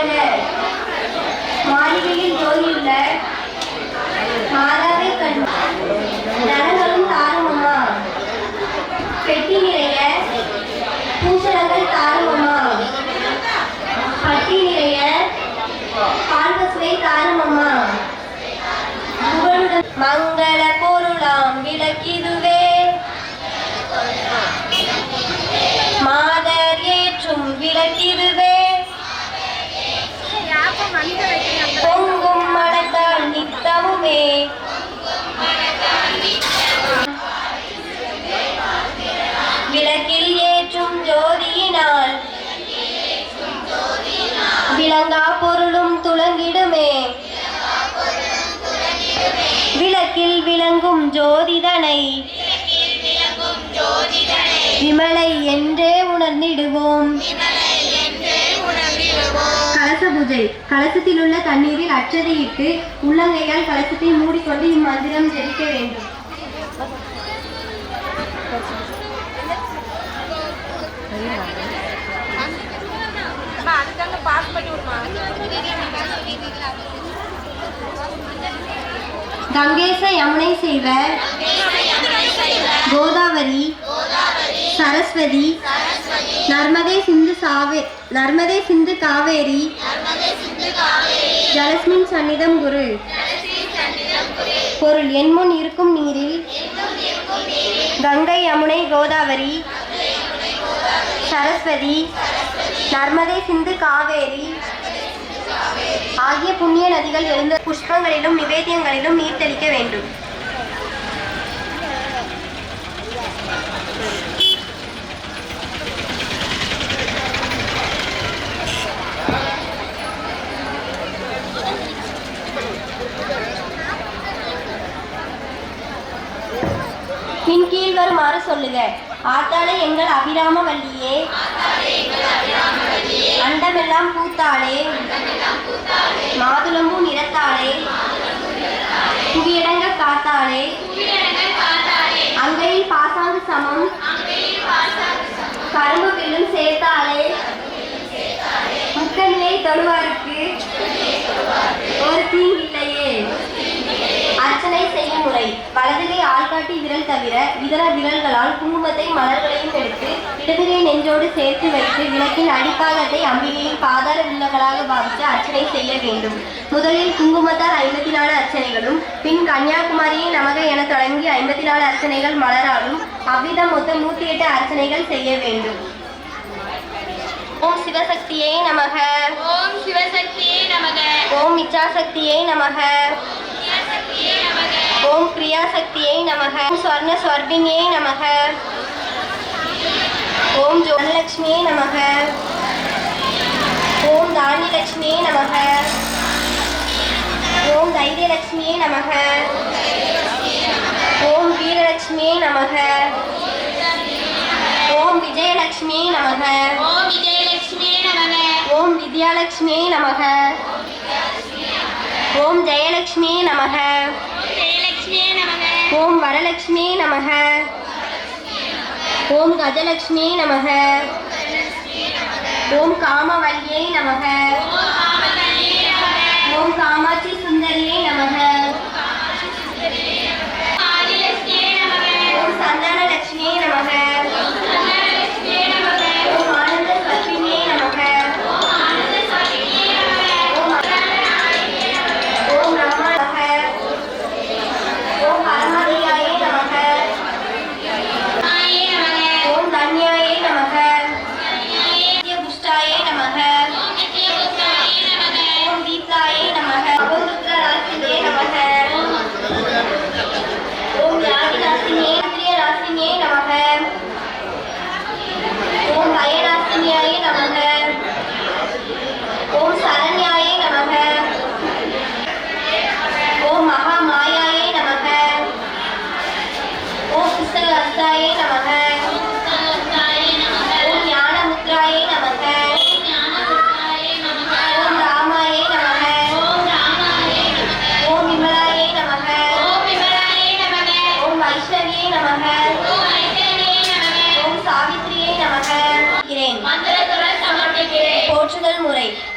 எந்தன் மாளிகையில் ஜோதியுள்ள மாதாவை அம்மா பெட்டி நிறைய பூசணங்கள் அம்மா பட்டி நிறைய தாரும் அம்மா பொருளும் துளங்கிடுமே. விளக்கில் விளங்கும் ஜோதிதனை. விமலை என்றே உணர்ந்திடுவோம். கலச பூஜை கலசத்தில் உள்ள தண்ணீரில் அச்சதையிட்டு உள்ளங்கையால் கலசத்தை மூடிக்கொண்டு இம்மந்திரம் ஜெயிக்க வேண்டும். கங்கேச யமுனை செய்வ கோதாவரி. சரஸ்வதி. நர்மதே சிந்து சாவே நர்மதே சிந்து காவேரி. ஜலஸ்மின் சந்நிதம் குரு. பொருள் என் முன் இருக்கும் நீரில். கங்கை யமுனை கோதாவரி. சரஸ்வதி நர்மதை சிந்து காவேரி ஆகிய புண்ணிய நதிகள் எழுந்த புஷ்பங்களிலும் நிவேத்தியங்களிலும் நீர் தெளிக்க வேண்டும். பின் கீழ் வருமாறு சொல்லுக. ஆத்தாளே எங்கள் அபிராம வள்ளியே அண்டமெல்லாம் பூத்தாளே. மாதுளம்பூ நிறத்தாளே. புவியடங்க காத்தாளே. அங்கையில் பாசாங்கு சமம். கரும்பு பில்லும் சேர்த்தாளே. முக்கநிலை தொழுவாருக்கு இதர விரல்களால் குங்குமத்தை மலர்களையும் எடுத்து இடதுகை நெஞ்சோடு சேர்த்து வைத்து விளக்கின் அடிப்பாகத்தை அம்பிகையின் பாதார வில்லங்களாக பாவித்து அர்ச்சனை செய்ய வேண்டும். முதலில் குங்குமத்தார் ஐம்பத்தி நாலு அர்ச்சனைகளும் பின் கன்னியாகுமரியை நமக என தொடங்கி ஐம்பத்தி நாலு அர்ச்சனைகள் மலராலும் அவ்விதம் மொத்தம் நூற்றி எட்டு அர்ச்சனைகள் செய்ய வேண்டும். ஓம் சிவசக்தியை நமக. ஓம் சிவசக்தியே நமக. ஓம் இச்சாசக்தியை நமக சக்தியே நமக. ஓம் பிரியாசக்தியை நமக. ஸ்வர்ண ஸ்வர்பிணியை நமக. ஓம் ஜோனலட்சுமியை நமக. ஓம் தானியலட்சுமியை நமக. ஓம் தைரியலட்சுமியை நமக. ஓம் வீரலட்சுமியை நமக. ஓம் விஜயலட்சுமியை நமக. ஓம் விஜயலட்சுமியே நமக. ஓம் வித்யாலட்சுமியை நமக. ஓம் ஜெயலட்சுமியே நமக. ஓம் வரலட்சுமியே நமக. ஓம் கஜலட்சுமியே நமக. ஓம் காமவல்லியை நமக. ஓம் காமாட்சி சுந்தரியை நமக.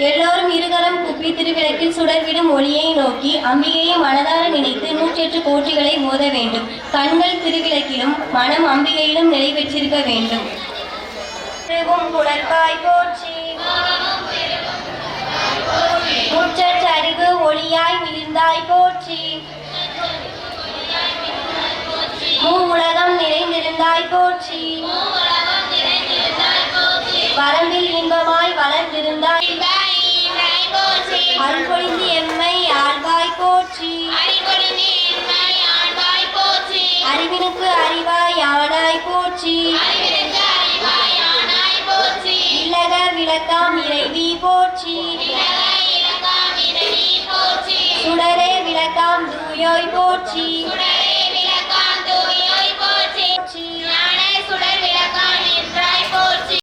எல்லோரும் இருகரம் குப்பி திருவிளக்கில் சுடர்விடும் ஒளியை நோக்கி அம்பிகையை மனதார நினைத்து நூற்றெட்டு போற்றிகளை ஓத வேண்டும். கண்கள் திருவிளக்கிலும் மனம் அம்பிகையிலும் நிலை பெற்றிருக்க வேண்டும். திருவும் போற்றி. முற்றச்சரிவு ஒளியாய் மிளிர்ந்தாய் போற்றி. மூ நிறைந்திருந்தாய் உலகம் நிறைந்திருந்தாய் போற்றி. வரம்பில் இன்பமாய் வளர்ந்திருந்தாய் போற்றி. அறிவினுக்கு அறிவாய் ஆனாய் போற்றி. அறிவிற்கு அறிவாய் இல்லக விளக்காம் இறைவி போற்றி. சுடரே விளக்காம் தூயோய் போற்றி.